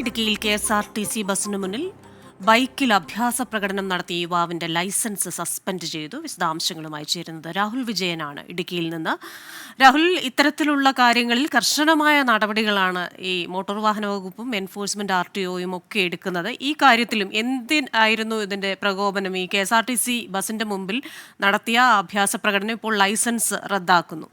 ഇടുക്കിയിൽ K S R T C ബസിന് മുന്നിൽ ബൈക്കിൽ അഭ്യാസ പ്രകടനം നടത്തിയ യുവാവിന്റെ ലൈസൻസ് സസ്പെൻഡ് ചെയ്തു. വിശദാംശങ്ങളുമായി ചേരുന്നത് രാഹുൽ വിജയനാണ്. ഇടുക്കിയിൽ നിന്ന് രാഹുൽ ഇത്തരത്തിലുള്ള കാര്യങ്ങളിൽ കർശനമായ നടപടികളാണ് ഈ മോട്ടോർ വാഹന വകുപ്പും എൻഫോഴ്സ്മെന്റ് ആർ ടി ഒയും ഒക്കെ എടുക്കുന്നത്. ഈ കാര്യത്തിലും എന്തിനായിരുന്നു ഇതിന്റെ പ്രകോപനം? ഈ K S R T C ബസിന്റെ മുമ്പിൽ നടത്തിയ അഭ്യാസ പ്രകടനം ഇപ്പോൾ ലൈസൻസ് റദ്ദാക്കുന്നു.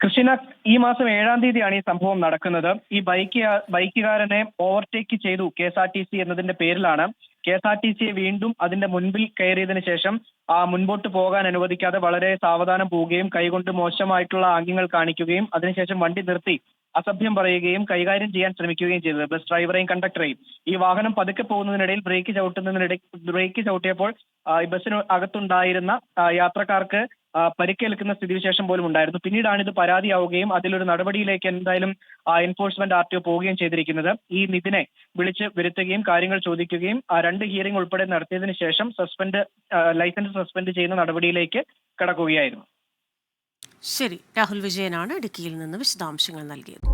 കൃഷ്ണ ഈ മാസം ഏഴാം തീയതിയാണ് ഈ സംഭവം നടക്കുന്നത്. ഈ ബൈക്ക് ബൈക്കുകാരനെ ഓവർടേക്ക് ചെയ്തു K S R T C എന്നതിന്റെ പേരിലാണ്. കെ എസ് ആർ ടി സിയെ വീണ്ടും അതിന്റെ മുൻപിൽ കയറിയതിനു ശേഷം ആ മുൻപോട്ട് പോകാൻ അനുവദിക്കാതെ വളരെ സാവധാനം പോവുകയും കൈകൊണ്ട് മോശമായിട്ടുള്ള ആംഗ്യങ്ങൾ കാണിക്കുകയും അതിനുശേഷം വണ്ടി നിർത്തി അസഭ്യം പറയുകയും കൈകാര്യം ചെയ്യാൻ ശ്രമിക്കുകയും ചെയ്തത്. ബസ് ഡ്രൈവറെയും കണ്ടക്ടറെയും. ഈ വാഹനം പതുക്കെ പോകുന്നതിനിടയിൽ ബ്രേക്ക് ചവിട്ടുന്നതിനിടയിൽ ബ്രേക്ക് ചവിട്ടിയപ്പോൾ ഈ ബസ്സിന് അകത്തുണ്ടായിരുന്ന യാത്രക്കാർക്ക് പരിക്കേൽക്കുന്ന സ്ഥിതിവിശേഷം പോലും ഉണ്ടായിരുന്നു. പിന്നീടാണ് ഇത് പരാതിയാവുകയും അതിലൊരു നടപടിയിലേക്ക് എന്തായാലും എൻഫോഴ്സ്മെന്റ് ആർ ടി ഒ പോവുകയും ചെയ്തിരിക്കുന്നത്. ഈ നിതിനെ വിളിച്ച് വരുത്തുകയും കാര്യങ്ങൾ ചോദിക്കുകയും ആ രണ്ട് ഹിയറിംഗ് ഉൾപ്പെടെ നടത്തിയതിനു ശേഷം സസ്പെൻഡ് ലൈസൻസ് സസ്പെൻഡ് ചെയ്യുന്ന നടപടിയിലേക്ക് കടക്കുകയായിരുന്നു. ശരി. രാഹുൽ വിജയനാണ് ഇടുക്കിയിൽ നിന്ന് വിശദാംശങ്ങൾ നൽകിയത്.